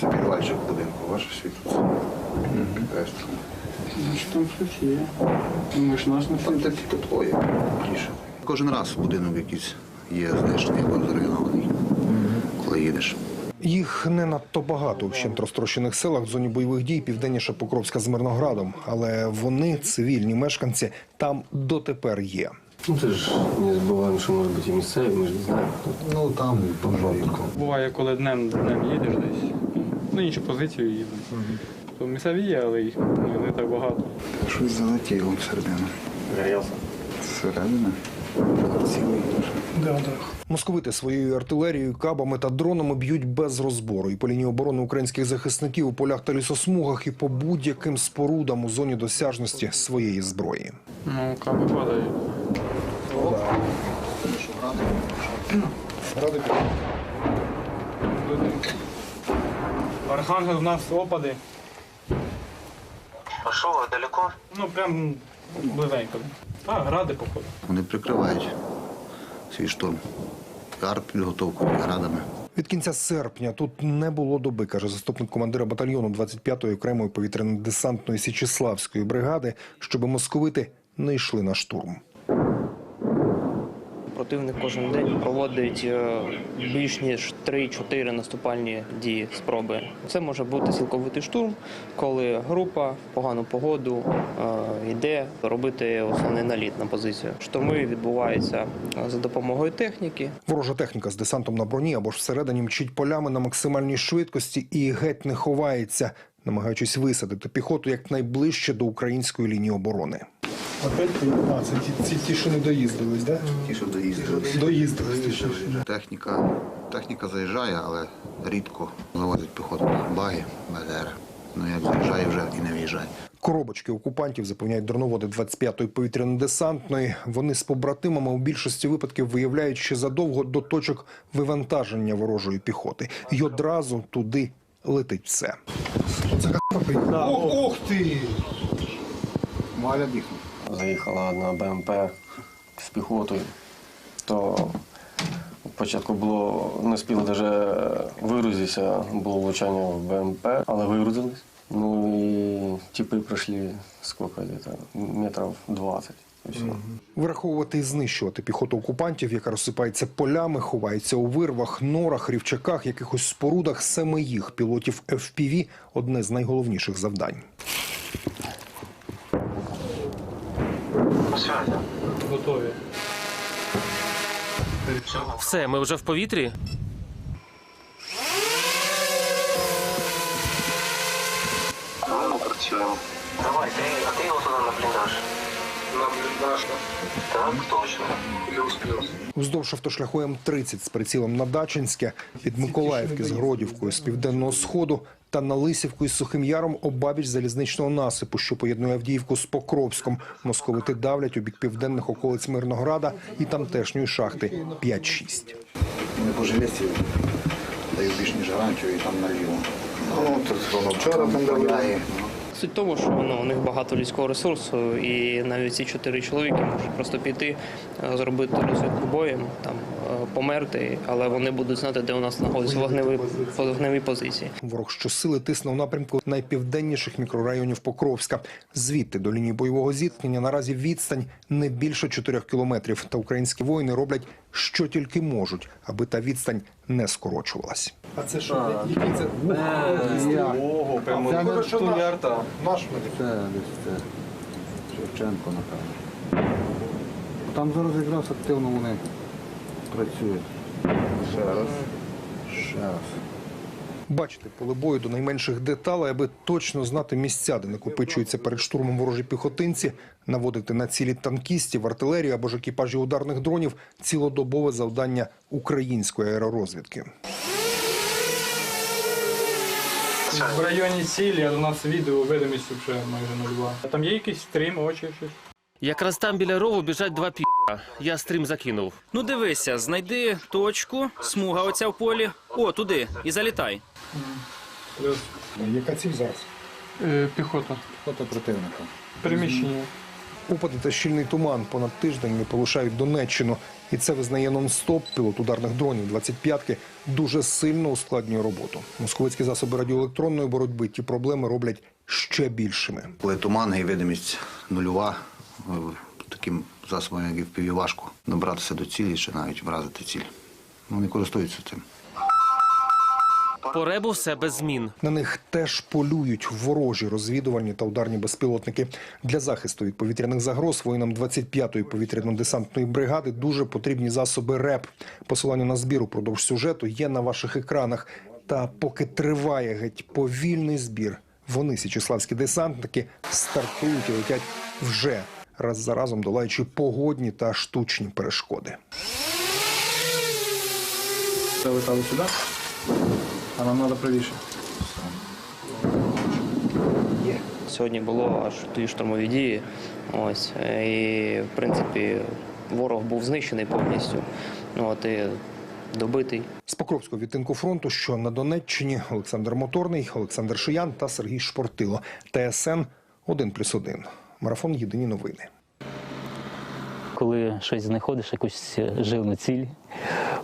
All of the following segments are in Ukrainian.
Це підвальчик будинку, ваше світло. Там щось є. Ми ж нас не Там більше. Кожен раз будинок якийсь є знищений або зруйнований, коли їдеш. Їх не надто багато в ще розтрощених селах в зоні бойових дій південніше Покровська з Мирноградом, але вони, цивільні мешканці, там дотепер є. Ну, це ж не забуваємо, що може бути і місцеві, ми ж не знаємо. Ну там рідко. Буває, коли днем днем їдеш десь. На іншу позицію їдемо. То місцеві є, але їх ну, не так багато. Щось залетіло всередину. Горілся. Цілий дуже. Московити своєю артилерією, кабами та дронами б'ють без розбору і по лінії оборони українських захисників у полях та лісосмугах, і по будь-яким спорудам у зоні досяжності своєї зброї. Ну, каби падають. Архангел в нас опади. А що ви далеко? Ну, прям близенько. А, гради походу. Вони прикривають свій штурм. Арт-підготовкою, градами. Від кінця серпня тут не було доби, каже заступник командира батальйону 25-ї окремої повітряно-десантної Січеславської бригади, щоби московити не йшли на штурм. Противник кожен день проводить е, більш ніж 3-4 наступальні дії спроби. Це може бути цілковитий штурм, коли група в погану погоду е, йде робити основний наліт на позицію. Штурми відбуваються е, за допомогою техніки. Ворожа техніка з десантом на броні або ж всередині мчить полями на максимальній швидкості і геть не ховається, намагаючись висадити піхоту якнайближче до української лінії оборони. Опять а, це ті, ці, ті, що не доїздились, да? Ті, що доїздились. Доїздились. Техніка, техніка заїжджає, але рідко завозять піхоту. Баги, БДР. Ну як заїжджає вже і не виїжджає. Коробочки окупантів запевняють дроноводи 25-ї повітряно-десантної. Вони з побратимами у більшості випадків виявляють ще задовго до точок вивантаження ворожої піхоти. І одразу туди летить все. Ох, ох ти! Маля бігне. Заїхала одна БМП з піхотою, то спочатку було не спіло навіть вигрузитися, було влучання в БМП, але вигрузились. Ну і типи пройшли скільки десь, метрів 20. І все. Враховувати і знищувати піхоту окупантів, яка розсипається полями, ховається у вирвах, норах, рівчаках, якихось спорудах. Саме їх пілотів FPV – одне з найголовніших завдань. Все. Готові. Все, ми вже в повітрі. Ну, працюємо. Давай, ти, а ти його туди на бліндаж. На бліндаж? Так, точно. Плюс-плюс. Уздовж автошляху М-30 з прицілом на Дачинське, від Миколаївки з Гродівкою з південного сходу та на Лисівку із Сухим Яром обабіч залізничного насипу, що поєднує Авдіївку з Покровськом. Московити давлять у бік південних околиць Мирнограда і тамтешньої шахти 5-6. Не по железці даю більш ніж гарантію і там наліво. Ну, тут воно вчора там давляє. Суть того, що ну, у них багато людського ресурсу, і навіть ці чотири чоловіки можуть просто піти, е, зробити розвідку боєм, там померти, але вони будуть знати, де у нас знаходяться вогневі, вогневі позиції. Ворог щосили тисне у напрямку найпівденніших мікрорайонів Покровська. Звідти до лінії бойового зіткнення наразі відстань не більше 4 кілометрів. Та українські воїни роблять що тільки можуть, аби та відстань не скорочувалась. А це що? Який це? Ого, наш, тулярта. медик. Це це Шевченко, напевно. Там зараз якраз активно вони працюють. Ще раз. Ще раз. Бачити поле бою до найменших деталей, аби точно знати місця, де накопичуються перед штурмом ворожі піхотинці, наводити на цілі танкістів, артилерію або ж екіпажі ударних дронів цілодобове завдання української аеророзвідки. В районі цілі, а у нас відео видимість вже майже нульова. А Там є якийсь стрім, очі щось. Якраз там біля рову біжать два пі. Я стрім закинув. Ну дивися, знайди точку, смуга оця в полі. О, туди, і залітай. Яка ціль зараз? е, піхота. Фото противника. Приміщення. Опади та щільний туман понад тиждень не полишають Донеччину. І це визнає нон-стоп. Пілот ударних дронів 25-ки дуже сильно ускладнює роботу. Московицькі засоби радіоелектронної боротьби ті проблеми роблять ще більшими. Коли туман і видимість нульова, таким засобом, як і в піві, важко добратися до цілі чи навіть вразити ціль. Вони користуються цим. По ребу все без змін. На них теж полюють ворожі розвідувальні та ударні безпілотники. Для захисту від повітряних загроз воїнам 25-ї повітряно-десантної бригади дуже потрібні засоби РЕП. Посилання на збір упродовж сюжету є на ваших екранах. Та поки триває геть повільний збір, вони, січеславські десантники, стартують і летять вже раз за разом долаючи погодні та штучні перешкоди. Прилетали сюди, а нам треба правіше. Сьогодні було аж дві штурмові дії. Ось і в принципі ворог був знищений повністю. Ну, От і добитий. З Покровського відтинку фронту, що на Донеччині Олександр Моторний, Олександр Шиян та Сергій Шпортило. ТСН 1+,1. Марафон Єдині новини. коли щось знаходиш, якусь живну ціль,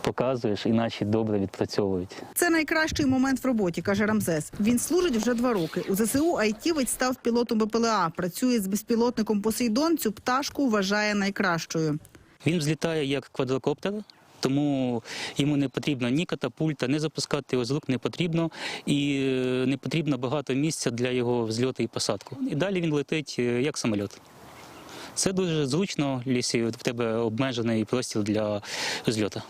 показуєш, іначе добре відпрацьовують. Це найкращий момент в роботі, каже Рамзес. Він служить вже два роки. У ЗСУ айтівець став пілотом БПЛА. Працює з безпілотником Посейдон. Цю пташку вважає найкращою. Він взлітає як квадрокоптер. Тому йому не потрібно ні катапульта, не запускати його з рук не потрібно, і е, не потрібно багато місця для його взльоту і посадку. І далі він летить е, як самоліт. Це дуже зручно, якщо в тебе обмежений простір для зльоту.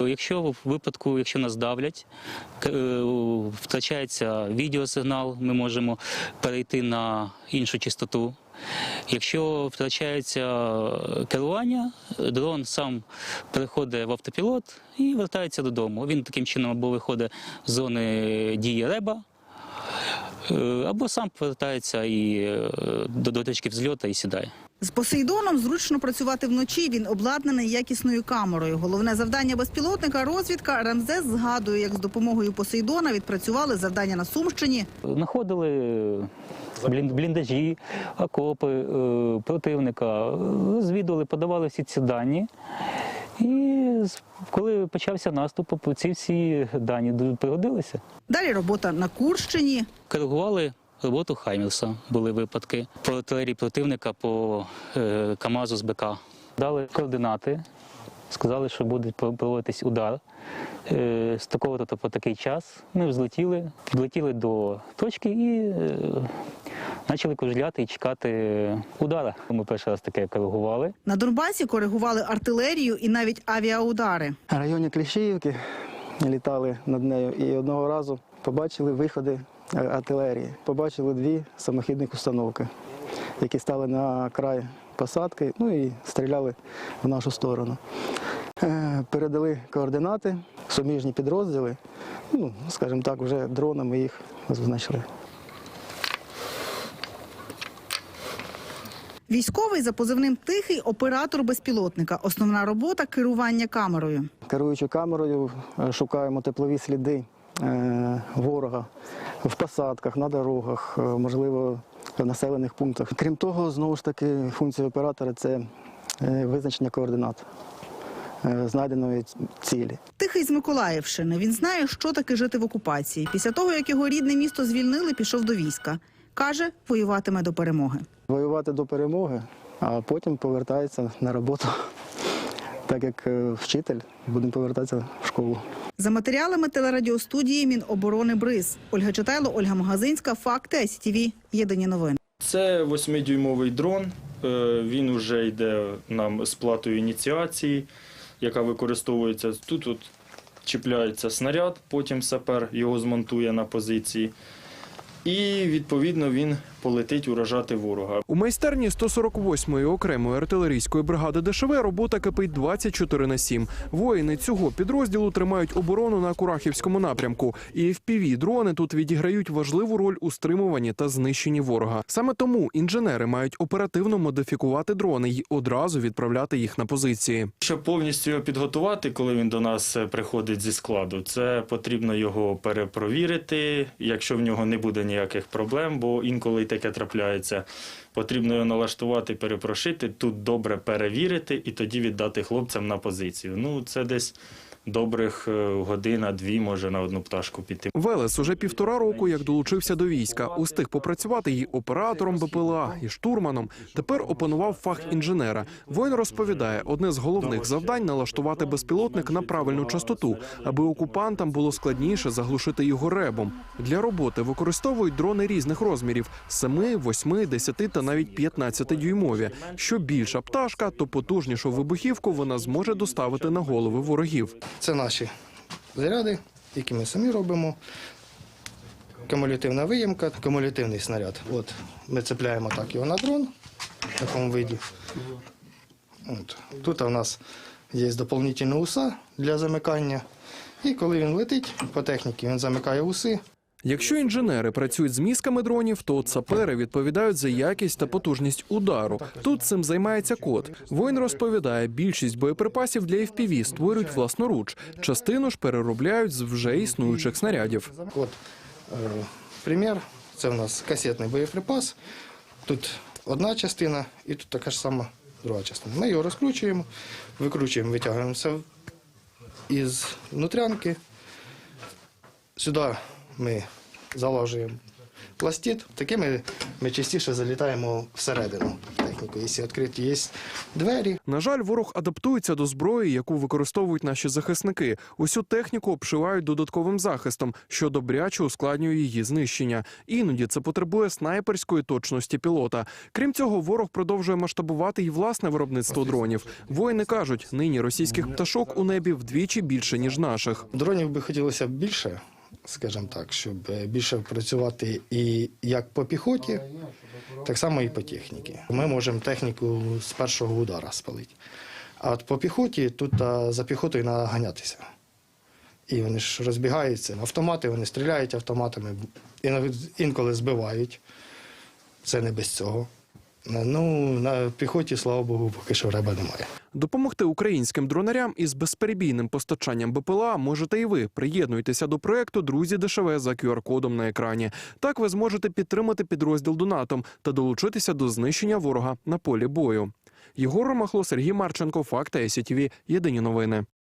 Якщо в випадку, якщо нас давлять, е, втрачається відеосигнал, ми можемо перейти на іншу частоту. Якщо втрачається керування, дрон сам переходить в автопілот і вертається додому. Він таким чином або виходить з зони дії реба, е, або сам повертається і е, до, точки взльоту і сідає. З Посейдоном зручно працювати вночі. Він обладнаний якісною камерою. Головне завдання безпілотника розвідка. Рамзес згадує, як з допомогою Посейдона відпрацювали завдання на Сумщині. Знаходили блін- бліндажі, окопи е, противника, е, розвідували, подавали всі ці дані. І коли почався наступ, ці всі дані дуже пригодилися. Далі робота на Курщині. Коригували роботу Хаймерса, були випадки по артилерії противника по е, КАМАЗу з БК. Дали координати, сказали, що буде проводитись удар. Е, з такого то по такий час ми взлетіли, підлетіли до точки і е, почали кружляти і чекати удара. Ми перший раз таке коригували. На Донбасі коригували артилерію і навіть авіаудари. В районі Кліщіївки літали над нею і одного разу побачили виходи е, артилерії. Побачили дві самохідних установки, які стали на край посадки, ну і стріляли в нашу сторону. Е, Передали координати, суміжні підрозділи. Ну, скажімо так, вже дронами їх визначили. Військовий за позивним тихий оператор безпілотника. Основна робота керування камерою. Керуючи камерою, е, шукаємо теплові сліди е, ворога в посадках, на дорогах, е, можливо, в населених пунктах. Крім того, знову ж таки, функція оператора це визначення координат знайденої цілі. Тихий з Миколаївщини. Він знає, що таке жити в окупації. Після того, як його рідне місто звільнили, пішов до війська. Каже, воюватиме до перемоги. Воювати до перемоги, а потім повертається на роботу. Так як е, вчитель, будемо повертатися в школу. За матеріалами телерадіостудії Міноборони Бриз. Ольга Читайло, Ольга Магазинська. Факти СТВ. Єдині новини. Це 8-дюймовий дрон. Е, Він вже йде нам з платою ініціації, яка використовується. Тут от чіпляється снаряд, потім сапер його змонтує на позиції. І відповідно він полетить уражати ворога. У майстерні 148-ї окремої артилерійської бригади ДШВ робота кипить 24 на 7. Воїни цього підрозділу тримають оборону на Курахівському напрямку. І fpv дрони тут відіграють важливу роль у стримуванні та знищенні ворога. Саме тому інженери мають оперативно модифікувати дрони й одразу відправляти їх на позиції. Щоб повністю його підготувати, коли він до нас е, приходить зі складу, це потрібно його перепровірити. Якщо в нього не буде ніяких проблем, бо інколи таке трапляється. Потрібно його налаштувати, перепрошити, тут добре перевірити і тоді віддати хлопцям на позицію. Ну, це десь добрих е, година-дві може на одну пташку піти. Велес уже півтора року як долучився до війська. Устиг попрацювати і оператором БПЛА, і штурманом. Тепер опанував фах інженера. Воїн розповідає, одне з головних завдань налаштувати безпілотник на правильну частоту, аби окупантам було складніше заглушити його ребом. Для роботи використовують дрони різних розмірів: 7, 8, 10 та навіть 15 дюймові. Що більша пташка, то потужнішу вибухівку вона зможе доставити на голови ворогів. Це наші заряди, які ми самі робимо. Кумулятивна виємка, кумулятивний снаряд. От ми цепляємо так його на дрон в такому виді. От. Тут у нас є доповнительні уса для замикання. І коли він летить по техніці, він замикає уси. Якщо інженери працюють з мізками дронів, то сапери відповідають за якість та потужність удару. Тут цим займається код. Воїн розповідає, більшість боєприпасів для FPV створюють власноруч. Частину ж переробляють з вже існуючих снарядів. От е, примір. Це у нас касетний боєприпас. Тут одна частина і тут така ж сама друга частина. Ми його розкручуємо, викручуємо, витягуємо все із внутрянки. Сюди ми заложуємо пластид. Такими ми частіше залітаємо всередину техніку. Якщо відкриті є двері, На жаль, ворог адаптується до зброї, яку використовують наші захисники. Усю техніку обшивають додатковим захистом, що добряче ускладнює її знищення. Іноді це потребує снайперської точності пілота. Крім цього, ворог продовжує масштабувати й власне виробництво дронів. Воїни кажуть, нині російських пташок у небі вдвічі більше ніж наших. Дронів би хотілося б більше, скажімо так, щоб е, більше працювати і як по піхоті, так само і по техніці. Ми можемо техніку з першого удара спалити. А от по піхоті тут за піхотою треба ганятися. І вони ж розбігаються. Автомати, вони стріляють автоматами, інколи збивають. Це не без цього. Ну, на піхоті, слава Богу, поки що реба немає. Допомогти українським дронарям із безперебійним постачанням БПЛА можете і ви. Приєднуйтеся до проекту Друзі ДШВ за QR-кодом на екрані. Так ви зможете підтримати підрозділ Донатом та долучитися до знищення ворога на полі бою. Єгор Ромахло, Сергій Марченко, Факти СІТВ. Єдині новини.